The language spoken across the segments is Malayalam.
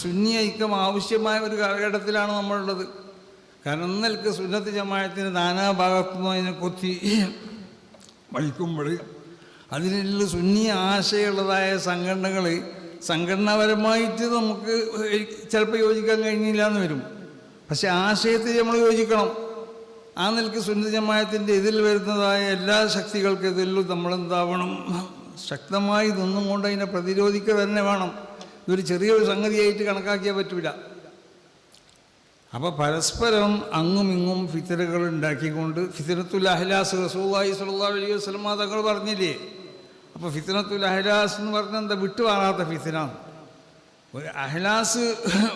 സുന്നി ഐക്യം ആവശ്യമായ ഒരു കാലഘട്ടത്തിലാണ് നമ്മളുള്ളത്. കാരണം ഇന്നൽക്ക് സുന്നത്ത് ജമായത്തിന് നാനാഭാഗത്തുനിന്നും അതിനെ കൊത്തി വലിക്കുമ്പോൾ അതിനുള്ള സുന്നി ആശയമുള്ളതായ സംഘടനകൾ സംഘടനാപരമായിട്ട് നമുക്ക് ചിലപ്പോൾ യോജിക്കാൻ കഴിഞ്ഞില്ല എന്ന് വരും. പക്ഷെ ആശയത്തിൽ നമ്മൾ യോജിക്കണം. ആ നിലയ്ക്ക് സുന്നത്ത് ജമായത്തിന്റെ ഇതിൽ വരുന്നതായ എല്ലാ ശക്തികൾക്കെതിരിലും നമ്മളെന്താവണം? ശക്തമായി നിന്നും കൊണ്ട് അതിനെ പ്രതിരോധിക്കുക തന്നെ വേണം. ഇതൊരു ചെറിയൊരു സംഗതിയായിട്ട് കണക്കാക്കിയാൽ പറ്റില്ല അപ്പോൾ പരസ്പരം അങ്ങും ഇങ്ങും ഫിത്തറുകൾ ഉണ്ടാക്കിക്കൊണ്ട് ഫിത്തനത്തുൽ അഹ്ലാസ് റസൂല്ലായി സല്ലാ അലൈഹി വസ്ലമ തങ്ങൾ പറഞ്ഞില്ലേ? അപ്പോൾ ഫിത്തനത്തുൽ അഹ്ലാസ് എന്ന് പറഞ്ഞാൽ എന്താ? വിട്ടുമാറാത്ത ഫിത്തന. ഒരു അഹ്ലാസ്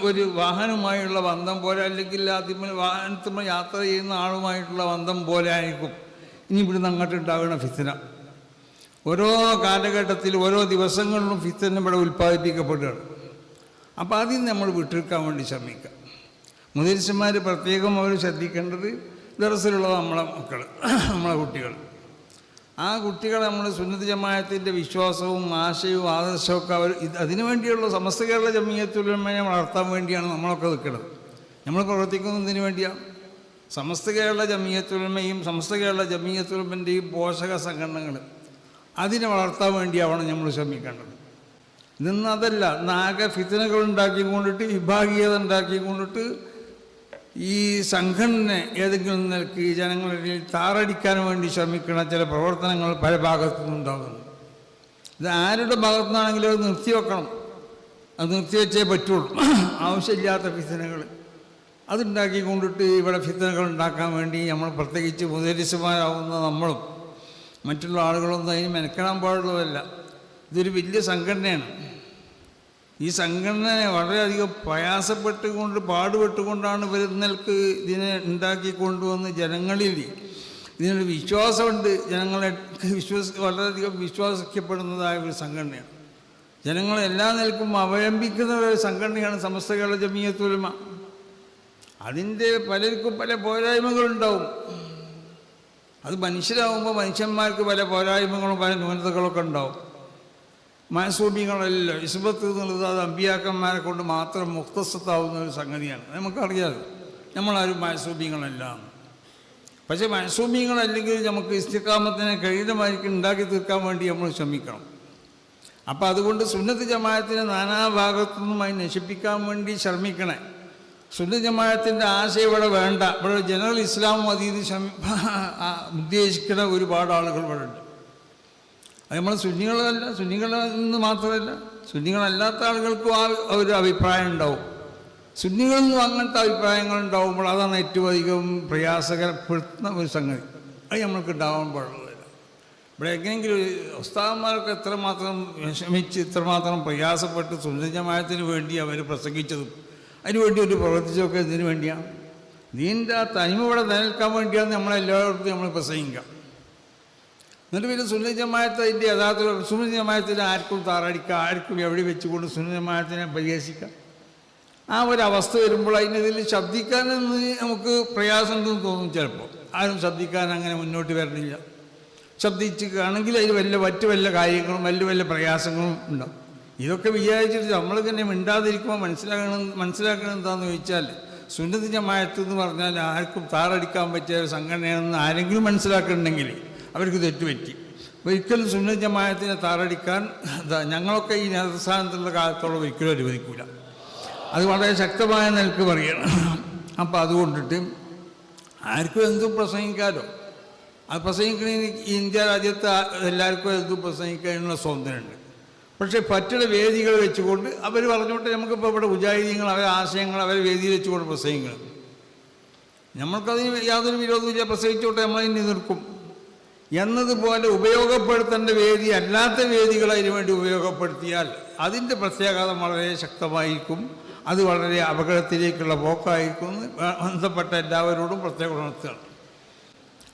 ഒരു വാഹനവുമായുള്ള ബന്ധം പോലെ അല്ലെങ്കിൽ ആദ്യമേ വാഹനത്തിൽ യാത്ര ചെയ്യുന്ന ആളുമായിട്ടുള്ള ബന്ധം പോലെ ആയിരിക്കും. ഇനി ഇവിടുന്ന് അങ്ങോട്ട് ഉണ്ടാകുന്ന ഫിത്തന. ഓരോ കാലഘട്ടത്തിൽ ഓരോ ദിവസങ്ങളിലും ഫിത്തന ഇവിടെ ഉൽപ്പാദിപ്പിക്കപ്പെടുകയാണ്. അപ്പോൾ അതിൽ നമ്മൾ വിട്ടെടുക്കാൻ വേണ്ടി ശ്രമിക്കുക. മുതിരിച്ചന്മാർ പ്രത്യേകം അവർ ശ്രദ്ധിക്കേണ്ടത് ദറസിലുള്ള നമ്മളെ മക്കൾ നമ്മളെ കുട്ടികൾ ആ കുട്ടികളെ നമ്മൾ സുന്നത്ത് ജമായത്തിന്റെ വിശ്വാസവും ആശയവും ആദർശമൊക്കെ അവർ ഇത് അതിനു വേണ്ടിയുള്ള സമസ്ത കേരള ജമീയത്തുലമയെ വളർത്താൻ വേണ്ടിയാണ് നമ്മളൊക്കെ നിൽക്കുന്നത്. നമ്മൾ പ്രവർത്തിക്കുന്നതിന് വേണ്ടിയാണ് സമസ്ത കേരള ജമീയത്തുലമയും സമസ്ത കേരള ജമീയത്തുലമന്റെയും പോഷക സംഘടനകൾ അതിനെ വളർത്താൻ വേണ്ടിയാവണം നമ്മൾ ശ്രമിക്കേണ്ടത്. നിന്ന് അതല്ല നാഗ ഫിത്തനകൾ ഉണ്ടാക്കിക്കൊണ്ടിട്ട് വിഭാഗീയത ഉണ്ടാക്കിക്കൊണ്ടിട്ട് ഈ സംഘടന ഏതെങ്കിലും നിലയ്ക്ക് ഈ ജനങ്ങളുടെ താറടിക്കാൻ വേണ്ടി ശ്രമിക്കുന്ന ചില പ്രവർത്തനങ്ങൾ പല ഭാഗത്തു നിന്നുണ്ടാകുന്നു ഇത് ആരുടെ ഭാഗത്തു നിന്നാണെങ്കിലും അത് നിർത്തിവെക്കണം അത് നിർത്തിവെച്ചേ പറ്റുള്ളൂ. ആവശ്യമില്ലാത്ത ഫിത്തനകൾ. അതുണ്ടാക്കിക്കൊണ്ടിട്ട് ഇവിടെ ഫിത്തനകൾ ഉണ്ടാക്കാൻ വേണ്ടി നമ്മൾ പ്രത്യേകിച്ച് മുതലിസുമാരാവുന്ന നമ്മളും മറ്റുള്ള ആളുകളൊന്നും അതിന് മെനക്കെടാൻ പാടുള്ളതല്ല. ഇതൊരു വലിയ സംഘടനയാണ്. ഈ സംഘടനയെ വളരെയധികം പ്രയാസപ്പെട്ടുകൊണ്ട് പാടുപെട്ടുകൊണ്ടാണ് ഇവർ വരുന്നൽക്ക് ഇതിനെ ഉണ്ടാക്കി കൊണ്ടുവന്ന് ജനങ്ങളിൽ ഇതിനൊരു വിശ്വാസമുണ്ട്. ജനങ്ങളെ വിശ്വസി വളരെയധികം വിശ്വാസിക്കപ്പെടുന്നതായ ഒരു സംഘടനയാണ്. ജനങ്ങളെ എല്ലാ നിലക്കും അവലംബിക്കുന്ന ഒരു സംഘടനയാണ് സമസ്ത കേരള ജമീയത്തുലമ അതിന്റെ പലർക്കും പല പോരായ്മകളുണ്ടാവും. അത് മനുഷ്യരാകുമ്പോൾ മനുഷ്യന്മാർക്ക് പല പോരായ്മകളും പല ന്യൂനതകളൊക്കെ ഉണ്ടാവും. മാസൂമികളല്ല ഇസ്ബത്ത് എന്നുള്ളത് അത് അമ്പിയാക്കന്മാരെ കൊണ്ട് മാത്രം മുക്തസ്വത്താവുന്ന ഒരു സംഗതിയാണ്. നമുക്കറിയാതെ നമ്മളാരും മാസൂമികളല്ല. പക്ഷേ മാസൂമികളല്ലെങ്കിൽ നമുക്ക് ഇസ്തിക്കാമത്തിനെ കഴിയുന്നമായിരിക്കും ഉണ്ടാക്കി തീർക്കാൻ വേണ്ടി നമ്മൾ ശ്രമിക്കണം. അപ്പോൾ അതുകൊണ്ട് സുന്നത്ത് ജമായത്തിനെ നാനാഭാഗത്തു നിന്നുമായി നശിപ്പിക്കാൻ വേണ്ടി ശ്രമിക്കണേ. സുന്നത്ത് ജമാത്തിന്റെ ആശയം ഇവിടെ വേണ്ട. ഇവിടെ ജനറൽ ഇസ്ലാം മതീന്ന് ഇത് ഉദ്ദേശിക്കുന്ന ഒരുപാട് ആളുകൾ ഇവിടെ ഉണ്ട്. അത് നമ്മൾ സുന്നികളല്ല സുന്നികളിൽ നിന്ന് മാത്രമല്ല സുന്നികളല്ലാത്ത ആളുകൾക്കും ആ ഒരു അഭിപ്രായം ഉണ്ടാവും. സുന്നികളിൽ നിന്നും അങ്ങനത്തെ അഭിപ്രായങ്ങൾ ഉണ്ടാവുമ്പോൾ അതാണ് ഏറ്റവും അധികം പ്രയാസകരപ്പെടുത്തുന്ന ഒരു സംഗതി. അത് നമ്മൾക്ക് ഉണ്ടാവാൻ പാടുള്ളതല്ല. ഇവിടെ എങ്ങനെയെങ്കിലും ഉസ്താദന്മാർക്ക് എത്രമാത്രം വിഷമിച്ച് ഇത്രമാത്രം പ്രയാസപ്പെട്ട് സുന്ദരജമായത്തിന് വേണ്ടി അവർ പ്രസംഗിച്ചതും അതിനുവേണ്ടി ഒരു പ്രവർത്തിച്ചൊക്കെ ഇതിനു വേണ്ടിയാണ്. നീന്റെ ആ തനിമ ഇവിടെ നിലനിൽക്കാൻ വേണ്ടിയാണ് നമ്മളെല്ലായിടത്തും നമ്മൾ പ്രസംഗിക്കുക. എന്നിട്ട് പിന്നെ സുനിജമായത്തിന്റെ യഥാർത്ഥ സുനിജമായത്തിന് ആർക്കും താറടിക്കുക ആർക്കും എവിടെ വെച്ചുകൊണ്ട് സുനിജമായത്തിനെ പരിഹസിക്കാം ആ ഒരു അവസ്ഥ വരുമ്പോൾ അതിനെതിൽ ശബ്ദിക്കാനെന്ന് നമുക്ക് പ്രയാസമുണ്ടെന്ന് തോന്നും ചിലപ്പോൾ. ആരും ശബ്ദിക്കാൻ അങ്ങനെ മുന്നോട്ട് വരണില്ല. ശബ്ദിക്കുകയാണെങ്കിൽ അതിൽ വല്ല മറ്റു വല്ല കാര്യങ്ങളും വലിയ വല്ല പ്രയാസങ്ങളും ഉണ്ടാവും. ഇതൊക്കെ വിചാരിച്ചിട്ട് നമ്മൾ തന്നെ മിണ്ടാതിരിക്കുമ്പോൾ മനസ്സിലാക്കണം മനസ്സിലാക്കണം എന്താണെന്ന് ചോദിച്ചാൽ സുന്നതി ജമായത്ത് എന്ന് പറഞ്ഞാൽ ആർക്കും താറടിക്കാൻ പറ്റിയ ഒരു സംഘടനയാണെന്ന് ആരെങ്കിലും മനസ്സിലാക്കുന്നുണ്ടെങ്കിൽ അവർക്ക് തെറ്റുപറ്റി. ഒരിക്കലും സുന്ദര ജമായത്തിനെ താറടിക്കാൻ എന്താ ഞങ്ങളൊക്കെ ഈ നേതൃസ്ഥാനത്തുള്ള കാലത്തോളം ഒരിക്കലും അനുവദിക്കില്ല അത് വളരെ ശക്തമായ നിലയ്ക്ക് പറയണം. അപ്പോൾ അതുകൊണ്ടിട്ട് ആർക്കും എന്തും പ്രസംഗിക്കാലോ. അത് പ്രസംഗിക്കണമെങ്കിൽ ഇന്ത്യ രാജ്യത്ത് എല്ലാവർക്കും എന്തും പ്രസംഗിക്കാനുള്ള സ്വാതന്ത്ര്യമുണ്ട്. പക്ഷേ പറ്റുന്ന വേദികൾ വെച്ചുകൊണ്ട് അവർ പറഞ്ഞുകൊണ്ട് നമുക്കിപ്പോൾ ഇവിടെ ഉജാഹിദീങ്ങൾ അവരെ ആശയങ്ങൾ അവരെ വേദിയിൽ വെച്ചുകൊണ്ട് പ്രസംഗങ്ങൾ നമ്മൾക്കതിന് യാതൊരു വിരോധമില്ല പ്രസംഗിച്ചോട്ടെ നമ്മളതിന് നിൽക്കും എന്നതുപോലെ ഉപയോഗപ്പെടുത്തേണ്ട വേദി അല്ലാത്ത വേദികൾ അതിനു വേണ്ടി ഉപയോഗപ്പെടുത്തിയാൽ അതിന്റെ പ്രത്യാഘാതം വളരെ ശക്തമായിരിക്കും. അത് വളരെ അപകടത്തിലേക്കുള്ള പോക്കായിരിക്കും. ബന്ധപ്പെട്ട എല്ലാവരോടും പ്രത്യേക ഉണർത്തുകയാണ്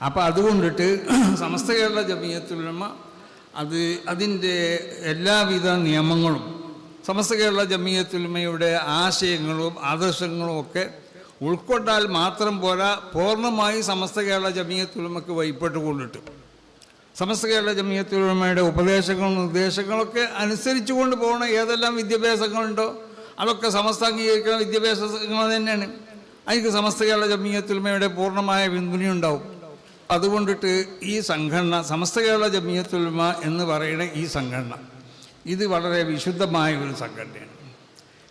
അപ്പോൾ അതുകൊണ്ടിട്ട് സമസ്ത കേരള ജമീയത്തുലമ അത് അതിന്റെ എല്ലാവിധ നിയമങ്ങളും സമസ്ത കേരള ജമീയത്തുലമയുടെ ആശയങ്ങളും ആദർശങ്ങളും ഒക്കെ ഉൾക്കൊണ്ടാൽ മാത്രം പോരാ പൂർണമായി സമസ്ത കേരള ജമീയത്തുൽമക്ക് വൈപ്പെട്ട് കൊണ്ടിട്ട് സമസ്ത കേരള ജമീയത്തുലമയുടെ ഉപദേശങ്ങളും നിർദ്ദേശങ്ങളൊക്കെ അനുസരിച്ചു കൊണ്ട് പോകണ ഏതെല്ലാം വിദ്യാഭ്യാസങ്ങളുണ്ടോ അതൊക്കെ സമസ്ത അംഗീകരിക്കുന്ന വിദ്യാഭ്യാസങ്ങൾ തന്നെയാണ്. അതിന് സമസ്ത കേരള ജമീയത്തുൽമയുടെ പൂർണമായ പിന്തുണ ഉണ്ടാവും അതുകൊണ്ടിട്ട് ഈ സംഘടന സമസ്ത കേരള ജമീയത്തുൽമ എന്ന് പറയുന്ന ഈ സംഘടന ഇത് വളരെ വിശുദ്ധമായ ഒരു സംഘടനയാണ്.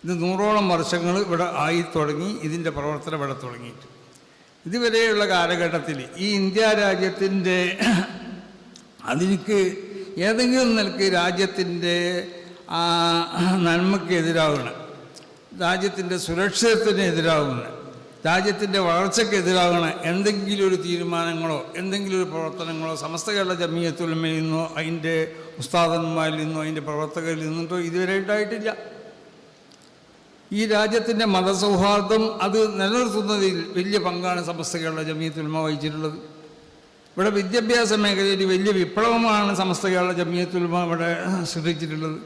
ഇത് നൂറോളം വർഷങ്ങൾ ഇവിടെ ആയി തുടങ്ങി ഇതിന്റെ പ്രവർത്തനം ഇവിടെ തുടങ്ങിയിട്ട്. ഇതുവരെയുള്ള കാലഘട്ടത്തിൽ ഈ ഇന്ത്യ രാജ്യത്തിന്റെ അതിലേക്ക് ഏതെങ്കിലും നിലയ്ക്ക് രാജ്യത്തിന്റെ നന്മയ്ക്ക് എതിരാകണം രാജ്യത്തിന്റെ സുരക്ഷിതത്തിന് എതിരാകുന്ന രാജ്യത്തിന്റെ വളർച്ചയ്ക്ക് എതിരാകണ എന്തെങ്കിലും ഒരു തീരുമാനങ്ങളോ എന്തെങ്കിലും ഒരു പ്രവർത്തനങ്ങളോ സമസ്ത കേരള ജമീയത്തുലമയിൽ നിന്നോ അതിന്റെ ഉസ്താദന്മാരിൽ നിന്നോ അതിന്റെ പ്രവർത്തകരിൽ നിന്നോ ഇതുവരെ ഉണ്ടായിട്ടില്ല. ഈ രാജ്യത്തിന്റെ മതസൗഹാർദ്ദം അത് നിലനിർത്തുന്നതിൽ വലിയ പങ്കാണ് സമസ്ത കേരള ജമീയത്തുലമ വഹിച്ചിട്ടുള്ളത്. ഇവിടെ വിദ്യാഭ്യാസ മേഖലയിൽ വലിയ വിപ്ലവമാണ് സമസ്ത കേരള ജമീയത്തുലമ ഇവിടെ സൃഷ്ടിച്ചിട്ടുള്ളത്.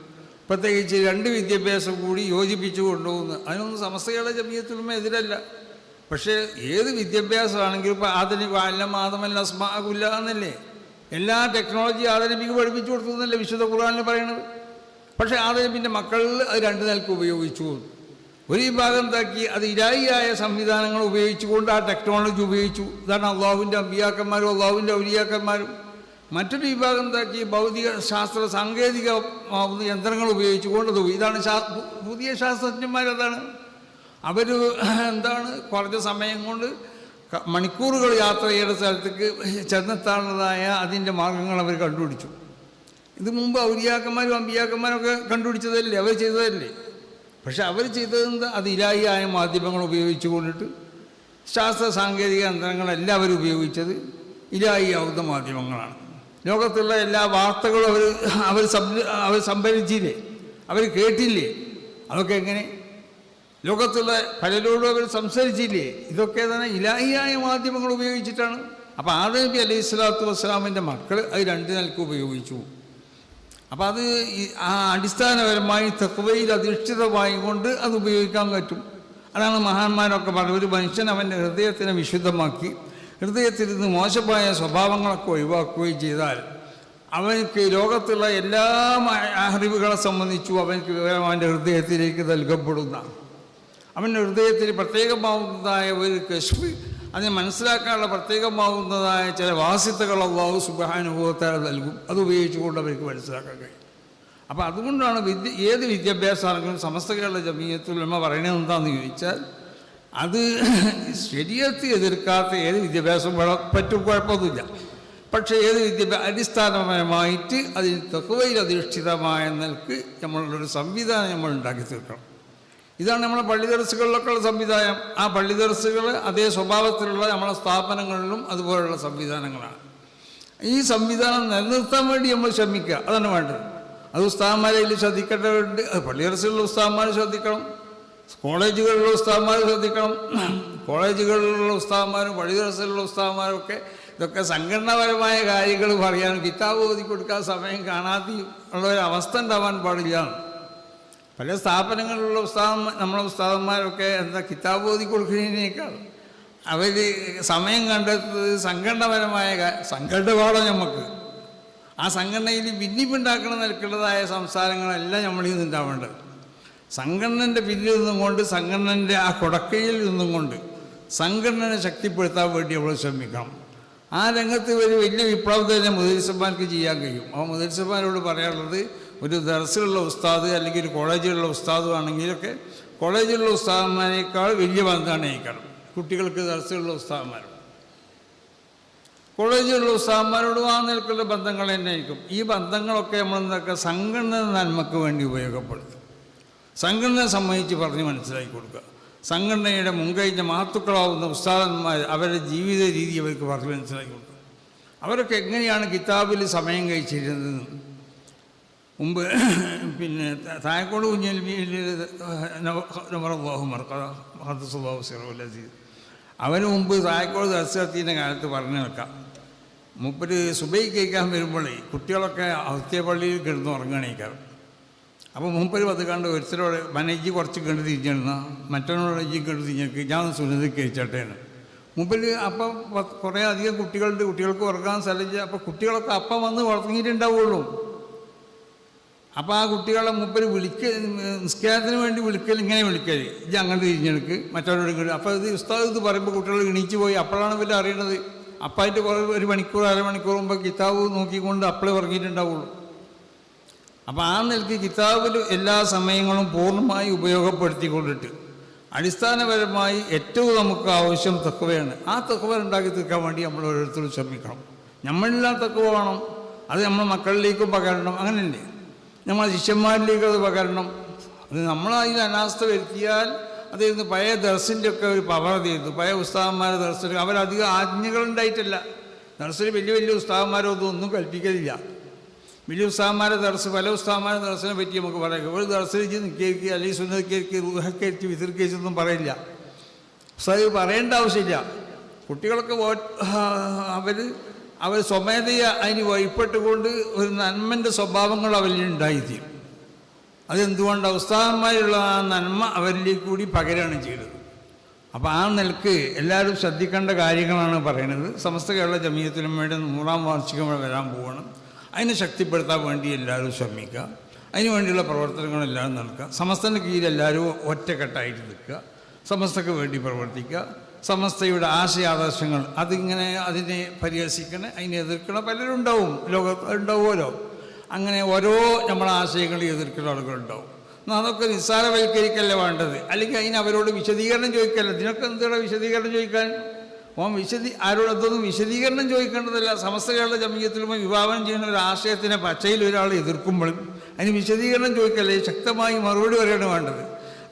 പ്രത്യേകിച്ച് രണ്ട് വിദ്യാഭ്യാസം കൂടി യോജിപ്പിച്ചു കൊണ്ടുപോകുന്നു അതിനൊന്നും സമസ്ത കേരള ജമീയത്തുൽമ എതിരല്ല. പക്ഷേ ഏത് വിദ്യാഭ്യാസമാണെങ്കിലും ഇപ്പോൾ ആധുനിക അല്ലം ആദമല്ല എന്നല്ലേ എല്ലാ ടെക്നോളജി ആധുനിക പഠിപ്പിച്ചു കൊടുത്തു എന്നല്ലേ വിശുദ്ധ ഖുർആനിൽ പറയുന്നത്? പക്ഷേ ആദരവിന്റെ മക്കളിൽ അത് രണ്ട് നിലയ്ക്ക് ഉപയോഗിച്ചു. ഒരു വിഭാഗം താക്കി അത് ഇരായിയായ സംവിധാനങ്ങൾ ഉപയോഗിച്ചുകൊണ്ട് ആ ടെക്നോളജി ഉപയോഗിച്ചു. ഇതാണ് അള്ളാഹുവിന്റെ അമ്പിയാക്കന്മാരും അള്ളാഹുവിന്റെ ഔലിയാക്കന്മാരും. മറ്റൊരു വിഭാഗം താക്കി ഭൗതിക ശാസ്ത്ര സാങ്കേതിക യന്ത്രങ്ങൾ ഉപയോഗിച്ചുകൊണ്ട് ഇതാണ് ശാ പുതിയ ശാസ്ത്രജ്ഞന്മാരതാണ്. അവർ എന്താണ് കുറഞ്ഞ സമയം കൊണ്ട് മണിക്കൂറുകൾ യാത്ര ചെയ്ത സ്ഥലത്തേക്ക് ചെന്നെത്താനുള്ളതായ അതിന്റെ മാർഗങ്ങൾ അവർ കണ്ടുപിടിച്ചു. ഇത് മുമ്പ് ഔരിയാക്കന്മാരും അമ്പിയാക്കന്മാരൊക്കെ കണ്ടുപിടിച്ചതല്ലേ? അവർ ചെയ്തതല്ലേ? പക്ഷെ അവർ ചെയ്തത് എന്താ? അത് ഇലായിയായ മാധ്യമങ്ങൾ ഉപയോഗിച്ചു കൊണ്ടിട്ട് ശാസ്ത്ര സാങ്കേതിക യന്ത്രങ്ങളെല്ലാം അവർ ഉപയോഗിച്ചത്. ഇലായി ആവുന്ന മാധ്യമങ്ങളാണ്. ലോകത്തുള്ള എല്ലാ വാർത്തകളും അവർ അവർ അവർ സംഭരിച്ചില്ലേ? അവർ കേട്ടില്ലേ? അതൊക്കെ എങ്ങനെ? ലോകത്തുള്ള പലരോടും അവർ സംസാരിച്ചില്ലേ? ഇതൊക്കെ തന്നെ ഇലാഹിയായ മാധ്യമങ്ങൾ ഉപയോഗിച്ചിട്ടാണ്. അപ്പോൾ ആദം അലൈഹി സ്വലാത്തു വസ്സലാമിന്റെ മക്കൾ അത് രണ്ട് നിലയ്ക്ക് ഉപയോഗിച്ചു. അപ്പം അത് ആ അടിസ്ഥാനപരമായി തെക്കുവയിൽ അധിഷ്ഠിതമായി കൊണ്ട് അത് ഉപയോഗിക്കാൻ പറ്റും. അതാണ് മഹാന്മാരൊക്കെ പറഞ്ഞത്. ഒരു മനുഷ്യൻ അവന്റെ ഹൃദയത്തിനെ വിശുദ്ധമാക്കി ഹൃദയത്തിൽ നിന്ന് മോശമായ സ്വഭാവങ്ങളൊക്കെ ഒഴിവാക്കുകയും ചെയ്താൽ അവനക്ക് ലോകത്തുള്ള എല്ലാ അറിവുകളെ സംബന്ധിച്ചും അവനക്ക് അവന്റെ ഹൃദയത്തിലേക്ക് നൽകപ്പെടുന്നതാണ് അവന്റെ ഹൃദയത്തിൽ പ്രത്യേകമാവുന്നതായ ഒരു കശ്മ അതിനെ മനസ്സിലാക്കാനുള്ള പ്രത്യേകമാവുന്നതായ ചില വാസിത്തകൾ അള്ളാഹു സുബാനുഭവത്താൽ നൽകും. അത് ഉപയോഗിച്ചുകൊണ്ട് അവർക്ക് മനസ്സിലാക്കാൻ കഴിയും. അപ്പോൾ അതുകൊണ്ടാണ് വിദ്യ ഏത് വിദ്യാഭ്യാസമാണെങ്കിലും സമസ്ത കേരള ജമീയത്തുലമ പറയണത് എന്താണെന്ന് ചോദിച്ചാൽ അത് ശരിയത്ത് എതിർക്കാത്ത ഏത് വിദ്യാഭ്യാസം പറ്റും കുഴപ്പമൊന്നുമില്ല. പക്ഷേ ഏത് വിദ്യാഭ്യാസ അടിസ്ഥാനപരമായിട്ട് അതിന് തക്കവയിൽ അധിഷ്ഠിതമായ നിലയ്ക്ക് നമ്മളുടെ ഒരു സംവിധാനം നമ്മൾ ഉണ്ടാക്കി തീർക്കണം. ഇതാണ് നമ്മുടെ പള്ളി ദർസുകളിലൊക്കെ ഉള്ള സംവിധാനം. ആ പള്ളി ദർസുകൾ അതേ സ്വഭാവത്തിലുള്ള നമ്മുടെ സ്ഥാപനങ്ങളിലും അതുപോലുള്ള സംവിധാനങ്ങളാണ്. ഈ സംവിധാനം നിലനിർത്താൻ വേണ്ടി നമ്മൾ ശ്രമിക്കുക. അതാണ് വേണ്ടത്. അത് ഉസ്താന്മാരെയിൽ ശ്രദ്ധിക്കേണ്ടതുണ്ട്. അത് പള്ളി ദർസുകളിലെ ഉസ്താന്മാർ ശ്രദ്ധിക്കണം. കോളേജുകളിലുള്ള ഉസ്താന്മാർ ശ്രദ്ധിക്കണം. കോളേജുകളിലുള്ള ഉസ്താന്മാരും പള്ളി ദർസുകളിലുള്ള ഉസ്താന്മാരും ഒക്കെ ഇതൊക്കെ സംഘടനാപരമായ കാര്യങ്ങൾ പറയാൻ കിതാബ് ഓതി കൊടുക്കാൻ സമയം കാണാതെ ഉള്ള ഒരു അവസ്ഥ ഉണ്ടാവാൻ പാടില്ല. പല സ്ഥാപനങ്ങളിലുള്ള ഉസ്താദന്മാർ നമ്മളെ ഉസ്താദന്മാരൊക്കെ എന്താ കിതാബ് ഓതി കൊടുക്കുന്നതിനേക്കാൾ അവർ സമയം കണ്ടെത്തുന്നത് സംഘടനപരമായ കാ- സംഘടന നമുക്ക് ആ സംഘടനയിൽ ഭിന്നിപ്പുണ്ടാക്കണ നിൽക്കേണ്ടതായ സംസാരങ്ങളെല്ലാം നമ്മളിൽ നിന്ന് ഉണ്ടാവേണ്ടത് സംഘടനന്റെ പിന്നിൽ നിന്നും കൊണ്ട് സംഘടനന്റെ ആ കൊടക്കയിൽ നിന്നും കൊണ്ട് സംഘടനയെ ശക്തിപ്പെടുത്താൻ വേണ്ടി നമ്മൾ ശ്രമിക്കണം. ആ രംഗത്ത് ഒരു വലിയ വിപ്ലവം തന്നെ മുതിരിസഭാർക്ക് ചെയ്യാൻ കഴിയും. ആ മുതിരിസഭാനോട് പറയാനുള്ളത് ഒരു ദർസിലുള്ള ഉസ്താദ് അല്ലെങ്കിൽ ഒരു കോളേജിലുള്ള ഉസ്താദ് ആണെങ്കിലൊക്കെ കോളേജിലുള്ള ഉസ്താദന്മാരെക്കാൾ വലിയ ബന്ധമാണ് നയിക്കണം കുട്ടികൾക്ക് ദർസിലുള്ള ഉസ്താദന്മാരും കോളേജിലുള്ള ഉസ്താദന്മാരോടും ആ നിലക്കുള്ള ബന്ധങ്ങൾ തന്നെ ആയിരിക്കും ഈ ബന്ധങ്ങളൊക്കെ നമ്മൾ എന്തൊക്കെ സംഘടന നന്മക്ക് വേണ്ടി ഉപയോഗപ്പെടുത്തും. സംഘടനയെ സംബന്ധിച്ച് പറഞ്ഞ് മനസ്സിലാക്കി കൊടുക്കുക. സംഘടനയുടെ മുൻകഴിഞ്ഞ മാത്തുക്കളാവുന്ന ഉസ്താദന്മാർ അവരുടെ ജീവിത രീതി അവർക്ക് പറഞ്ഞ് മനസ്സിലാക്കി കൊടുക്കുക. അവരൊക്കെ എങ്ങനെയാണ് കിതാബിൽ സമയം കഴിച്ചിരുന്നത്? മുമ്പ് പിന്നെ താഴെക്കോട് കുഞ്ഞൽ കുഞ്ഞൽവിയിൽ അവന് മുമ്പ് തായക്കോട് ദർശനത്തിന്റെ കാലത്ത് പറഞ്ഞു നിൽക്കാം മുപ്പര് സുബൈ കേൾക്കാൻ വരുമ്പോഴേ കുട്ടികളൊക്കെ അവസ്ഥ പള്ളിയിൽ കിടന്ന് ഉറങ്ങണേക്കാർ അപ്പോൾ മുമ്പര് പത് കണ്ട് ഒരുത്തരോട് മനജി കുറച്ച് കണ്ട് തിരിഞ്ഞിരുന്ന മറ്റവനോട് ഇജ്ജി കണ്ട് തിരിഞ്ഞേക്ക് ഞാൻ സുനത് കഴിച്ചട്ടേന്ന് മുമ്പിൽ അപ്പം കുറേ അധികം കുട്ടികളുണ്ട് കുട്ടികൾക്ക് ഉറങ്ങാൻ സ്ഥലം അപ്പോൾ കുട്ടികളൊക്കെ അപ്പം വന്ന് ഉറങ്ങിയിട്ടുണ്ടാവുള്ളൂ അപ്പോൾ ആ കുട്ടികളെ മുപ്പര് വിളിക്ക നിസ്കാരത്തിന് വേണ്ടി വിളിക്കൽ ഇങ്ങനെ വിളിക്കൽ ഇത് അങ്ങോട്ട് തിരിഞ്ഞെടുക്ക്. മറ്റവരോട് കിട്ടും അപ്പോൾ ഇത് ഉസ്താദ് ഇത് പറയുമ്പോൾ കുട്ടികൾ എണീച്ച് പോയി. അപ്പോഴാണ് ഇവർ അറിയണത്. അപ്പായിട്ട് കുറേ ഒരു മണിക്കൂർ അരമണിക്കൂർ മുമ്പ് കിതാബ് നോക്കിക്കൊണ്ട് അപ്പളേ ഉറങ്ങിയിട്ടുണ്ടാവുള്ളൂ അപ്പോൾ ആ നിലയ്ക്ക് കിതാബിൽ എല്ലാ സമയങ്ങളും പൂർണമായി ഉപയോഗപ്പെടുത്തിക്കൊണ്ടിട്ട് അടിസ്ഥാനപരമായി ഏറ്റവും നമുക്ക് ആവശ്യം തക്കവയാണ് ആ തക്കവ ഉണ്ടാക്കി തീർക്കാൻ വേണ്ടി നമ്മൾ ഓരോരുത്തരും ശ്രമിക്കണം. നമ്മളെല്ലാം തക്കവ വേണം. അത് നമ്മൾ മക്കളിലേക്കും പകരണം. അങ്ങനെയല്ലേ? നമ്മളെ ശിഷ്യന്മാരിലേക്ക് അത് പകരണം അത് നമ്മൾ അതിൽ അനാസ്ഥ വരുത്തിയാൽ അതായിരുന്നു പഴയ ദർസിന്റെ ഒക്കെ ഒരു പവർ ചെയ്തു പഴയ ഉസ്താവന്മാരെ ദർശനം. അവരധികം ആജ്ഞകളുണ്ടായിട്ടല്ല ദർശനം വലിയ വലിയ ഉസ്താവന്മാരോ ഒന്നും കൽപ്പിക്കലില്ല. വലിയ ഉസ്താവന്മാരെ ദർശനം പല ഉസ്താവന്മാരെ ദർശനം പറ്റി നമുക്ക് പറയാം. ഒരു ദർശനിച്ച് നിൽക്കുക അല്ലെങ്കിൽ സുന്നതിക്ക് ഊഹക്കേറ്റ് വിതിർക്കേച്ചൊന്നും പറയില്ല. ഉസ്താദ് പറയേണ്ട ആവശ്യമില്ല. കുട്ടികളൊക്കെ അവർ അവർ സ്വമേധയ അതിന് വഴിപ്പെട്ടുകൊണ്ട് ഒരു നന്മന്റെ സ്വഭാവങ്ങൾ അവരിൽ ഉണ്ടായിത്തീരും. അതെന്തുകൊണ്ട് ഉസ്താദന്മാരുള്ള ആ നന്മ അവരിലേക്ക് കൂടി പകരാണ് ചെയ്തത്. അപ്പോൾ ആ നിലയ്ക്ക് എല്ലാവരും ശ്രദ്ധിക്കേണ്ട കാര്യങ്ങളാണ് പറയുന്നത്. സമസ്ത കേരള ജമീയത്തിലുമ്മയുടെ നൂറാം വാർഷികം വരാൻ പോകണം അതിനെ ശക്തിപ്പെടുത്താൻ വേണ്ടി എല്ലാവരും ശ്രമിക്കുക. അതിനു വേണ്ടിയുള്ള പ്രവർത്തനങ്ങൾ എല്ലാവരും നടക്കുക. സമസ്തന്റെ കീഴിൽ എല്ലാവരും ഒറ്റക്കെട്ടായിട്ട് നിൽക്കുക. സമസ്തക്ക് വേണ്ടി പ്രവർത്തിക്കുക. സമസ്തയുടെ ആശയാദർശങ്ങൾ അതിങ്ങനെ അതിനെ പരിഹസിക്കണേ അതിനെ എതിർക്കണ പലരും ഉണ്ടാവും ലോകത്ത് ഉണ്ടാവുമല്ലോ. അങ്ങനെ ഓരോ നമ്മുടെ ആശയങ്ങൾ എതിർക്കുന്ന ആളുകളുണ്ടാവും. അതൊക്കെ നിസ്സാരവൽക്കരിക്കല്ല വേണ്ടത്? അല്ലെങ്കിൽ അതിന് അവരോട് വിശദീകരണം ചോദിക്കല്ല? ഇതിനൊക്കെ എന്തുകൊണ്ട് വിശദീകരണം ചോദിക്കാൻ? ഓം വിശദീ ആരോട് അതൊന്നും വിശദീകരണം ചോദിക്കേണ്ടതല്ല. സമസ്തകളുടെ ജമീയത്തിലുമ്പോൾ വിവാഹം ചെയ്യുന്ന ഒരു ആശയത്തിനെ പച്ചയിൽ ഒരാൾ എതിർക്കുമ്പോഴും അതിന് വിശദീകരണം ചോദിക്കല്ലേ? ശക്തമായി മറുപടി പറയാണ് വേണ്ടത്.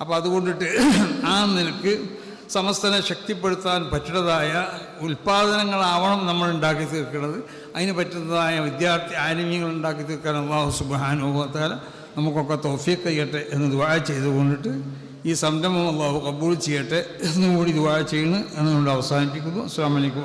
അപ്പോൾ അതുകൊണ്ടിട്ട് ആ നിലയ്ക്ക് സമസ്തനെ ശക്തിപ്പെടുത്താൻ പറ്റുന്നതായ ഉൽപ്പാദനങ്ങളാവണം നമ്മൾ ഉണ്ടാക്കി തീർക്കുന്നത് അതിന് പറ്റുന്നതായ വിദ്യാർത്ഥി ആനിമ്യങ്ങൾ ഉണ്ടാക്കി തീർക്കാൻ അള്ളാഹു സുബാനുഭവത്താല നമുക്കൊക്കെ തോഫിയെ ചെയ്യട്ടെ എന്ന് ദുവാ ചെയ്തുകൊണ്ടിട്ട് ഈ സംരംഭം അള്ളാഹു കബൂൾ ചെയ്യട്ടെ എന്നുകൂടി ദുവാ ചെയ്യുന്നു എന്നുകൊണ്ട് അവസാനിപ്പിക്കുന്നു. അസ്സാം വലൈക്കും